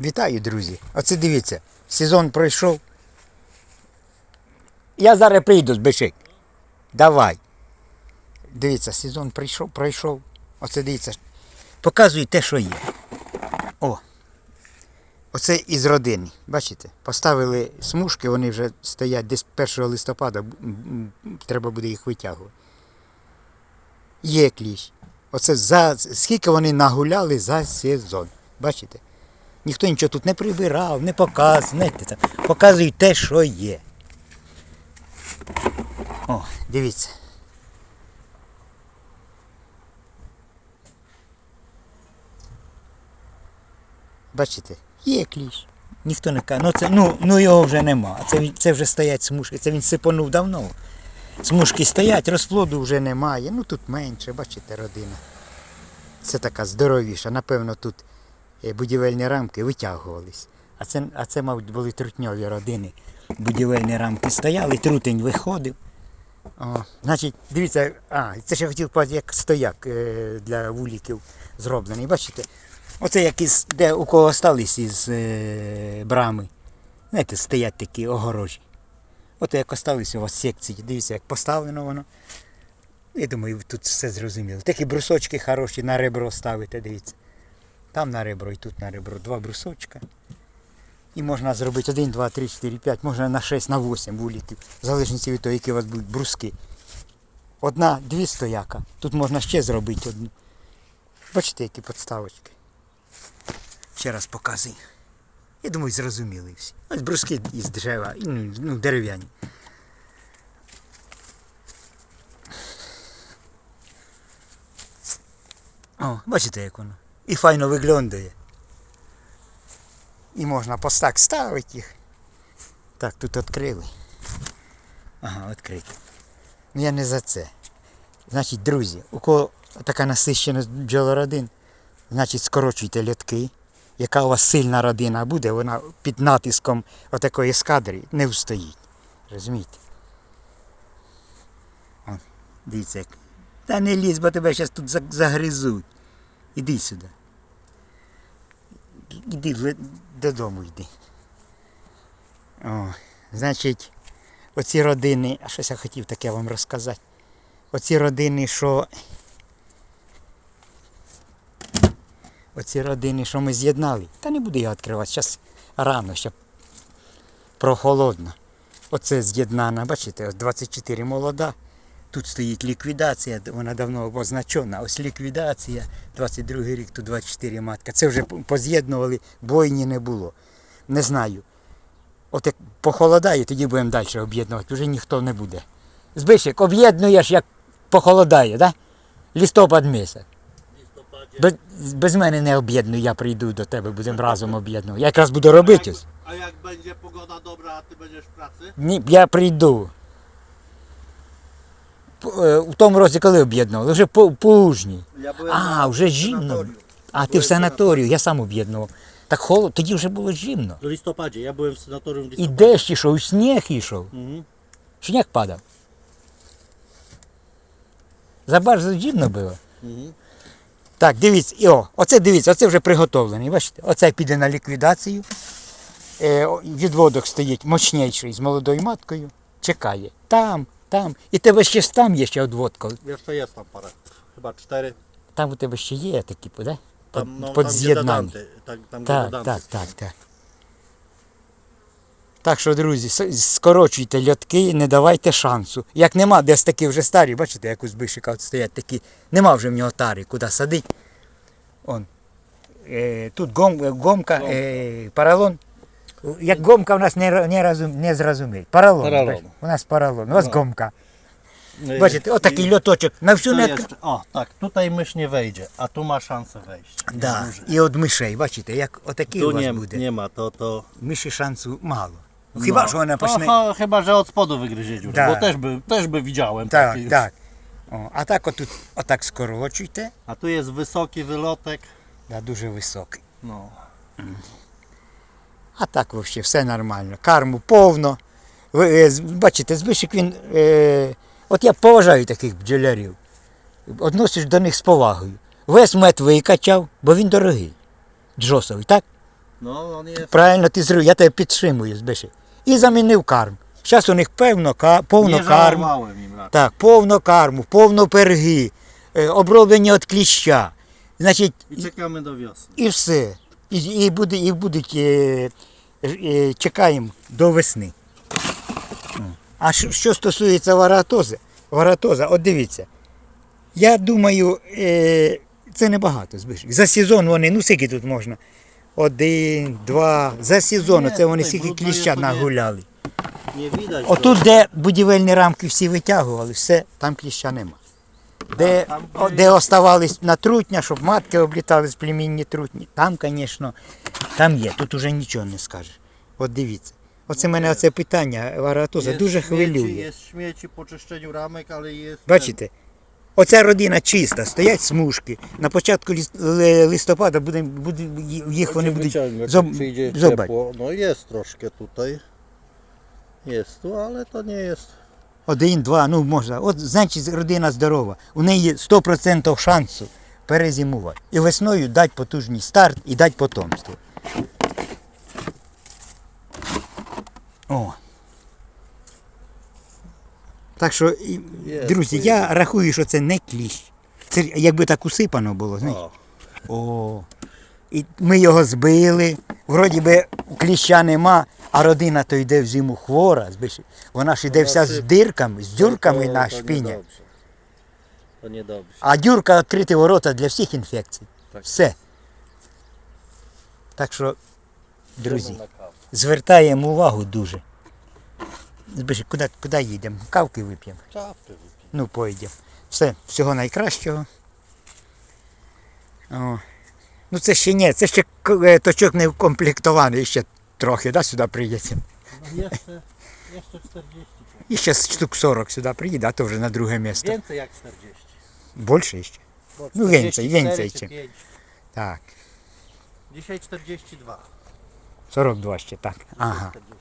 Вітаю, друзі. Оце дивіться, сезон пройшов. Я зараз прийду з бишик. Давай. Дивіться, сезон прийшов, пройшов. Оце дивіться. Показую те, що є. О. Оце із родини. Бачите? Поставили смужки, вони вже стоять десь 1 листопада. Треба буде їх витягувати. Є кліщ. Оце за скільки вони нагуляли за сезон. Бачите? Ніхто нічого тут не прибирав, не показує. Показують те, що є. О, дивіться. Бачите, є кліщ. Ніхто не каже, ну, це, ну, ну його вже нема. Це, це вже стоять смужки. Це він сипонув давно. Смужки стоять, розплоду вже немає. Ну тут менше, бачите, родина. Це така здоровіша. Напевно, тут будівельні рамки витягувались. А це, а це, мабуть, були трутньові родини. Будівельні рамки стояли, трутень виходив. О, значить, дивіться, а, це ще хотів показати, як стояк е, для вуликів зроблений. Бачите? Оце як із, де у кого остались із е, брами. Знаєте, стоять такі огорожі. От як остались у вас секції, дивіться, як поставлено воно. Я думаю, тут все зрозуміло. Такі брусочки хороші на ребро ставите, дивіться. Там на ребро і тут на ребро. Два брусочка. І можна зробити 1, 2, 3, 4, 5, можна на 6, на 8 вуликів. В залежності від того, які у вас будуть бруски. Одна, дві стояка. Тут можна ще зробити одну. Бачите, які підставочки. Ще раз показую. Я думаю, зрозуміли всі. Ось бруски із дерева, ну, ну, дерев'яні. О, бачите, як воно. І файно виглядає. І можна постак ставити їх. Так, тут відкрили. Ага, відкрито. Ну я не за це. Значить, друзі, у кого така насищеність бджолородин, значить скорочуйте льотки. Яка у вас сильна родина буде, вона під натиском отакої ескадри не встоїть. Розумієте? О, дивіться. Та не лізь, бо тебе зараз тут за- загризуть. Іди сюди. Іди додому йди. О, значить, оці родини, а щось я хотів таке вам розказати. Оці родини, що. Оці родини, що ми з'єднали. Та не буду я відкривати, зараз рано, ще прохолодно. Оце з'єднана, бачите, ось 24 молода. Тут стоїть ліквідація, вона давно обозначена. Ось ліквідація, 22 рік, тут 24 матка. Це вже поз'єднували, бойні не було. Не знаю. От як похолодає, тоді будемо далі об'єднувати, вже ніхто не буде. Збишик, об'єднуєш, як похолодає, да? листопад місяць. Без, без мене не об'єднуй, я прийду до тебе, будемо разом об'єднувати. Я якраз буду робити. ось. A jak będzie pogoda dobra, a ty będziesz w pracy? Ні, я прийду. Е, У тому році коли об'єднували? Вже по, пужні. А, вже зимно. А ти в санаторію, я сам об'єднував. Так холод, тоді вже було зимно. W listopadzie, ja byłem w sanatorium w І listopadzie. дощ ішов, і сніг ішов. Mhm. Сніг падав. Забарзо зимно було. Mhm. Так, дивіться, і о, оце дивіться, оце вже приготовлений. Бачите? Оце піде на ліквідацію. Е, о, відводок стоїть мощніший з молодою маткою. Чекає. Там, там. І тебе ще ж там є ще одводка. Jeszcze jest tam parę. Chyba cztery. Там у тебе ще є такі, да? Под, Tam, no, под tam gdzie з'єднання. Dadanty, tak, tam gdzie Так, так, так, так. Так що, друзі, с- скорочуйте льотки, не давайте шансу. Як нема, десь такі вже старі, бачите, як у збишика от стоять такі, нема вже в нього тари, куди садить. Он. Е, тут гом, гомка, е, паралон. Як гомка у нас не, ро- не, розум, не зрозуміє. Паралон. Паралон. бачите? У нас паралон, у вас No. гомка. Y, Бачите, отакий льоточок на всю To не. jeszcze, o, tak, tutaj mysz nie wejdzie, a tu ma szansę wejść. Jest Да. duży. І от мишей, бачите, як отакий у Tu вас nie, буде. nie ma, to to... Миші шансу мало. Ну, Хіба no. що вона to, почне. cho- Chyba, że od spodu wygryzie dziurę, Tak. bo też by, też by widziałem Так, takie już. так. О, а так отут отак скорочуйте. A tu jest wysoki wylotek. Да, дуже високий. No. А так взагалі все нормально. Карму повно. Ви, е, бачите, збишик він. Е, от я поважаю таких бджолярів. Относиш до них з повагою. Весь мед викачав, бо він дорогий. Джосовий, так? On jest Правильно ти зробив, я тебе підтримую, збиши. І замінив карм. Зараз у них певно, ка- повно карм. Так, повно карму, повно перги, е, оброблення від кліща. Значить, I czekamy do wiosny. і все. І, і, буде, і будуть, е, е, чекаємо до весни. А що, що стосується варатози, варатоза, от дивіться. Я думаю, е, це небагато збишок. За сезон вони, ну скільки тут можна? Один, два. За сезон, оце вони скільки кліща нагуляли. Отут, де будівельні рамки всі витягували, все, там кліща нема. Де, о, де оставались на трутня, щоб матки облітали з племінні трутні, там, звісно, там є, тут уже нічого не скажеш. От дивіться. Оце мене оце питання варатоза дуже хвилює. Jest śmieci po czyszczeniu ramek, ale jest... Бачите? Оця родина чиста, стоять смужки. На початку листопада буде, буде, їх вони будуть wyciągać, зоб... jak przyjdzie зобать. ciepło. No jest troszkę tutaj. Jest tu, Один, два, ну можна. От значить родина здорова. У неї 100% шансу перезимувати. І весною дати потужний старт і дати потомство. О. Так що, друзі, я рахую, що це не кліщ. Це якби так усипано було, знаєш. О. І ми його збили. Вроді би кліща нема, а родина то йде в зиму хвора. Вона ж йде вся з дирками, з дюрками на шпіні. А дюрка відкриті ворота для всіх інфекцій. Все. Так що, друзі, звертаємо увагу дуже. Збиш, куди, куди їдемо? Кавки вип'ємо. Czapkę wypij. Ну, поїдемо. Все, всього найкращого. О. Ну це ще ні, це ще к- е, точок не вкомплектований, ще трохи, да, сюди приїдеться. No jeszcze, jeszcze 40. І ще штук 40 сюди приїде, а то вже на друге місце. Więcej jak 40. Більше ще. Bo No więcej, 44 więcej czy cię. 5. Так, Dzisiaj 42. 42 ще, так. Ага. 42.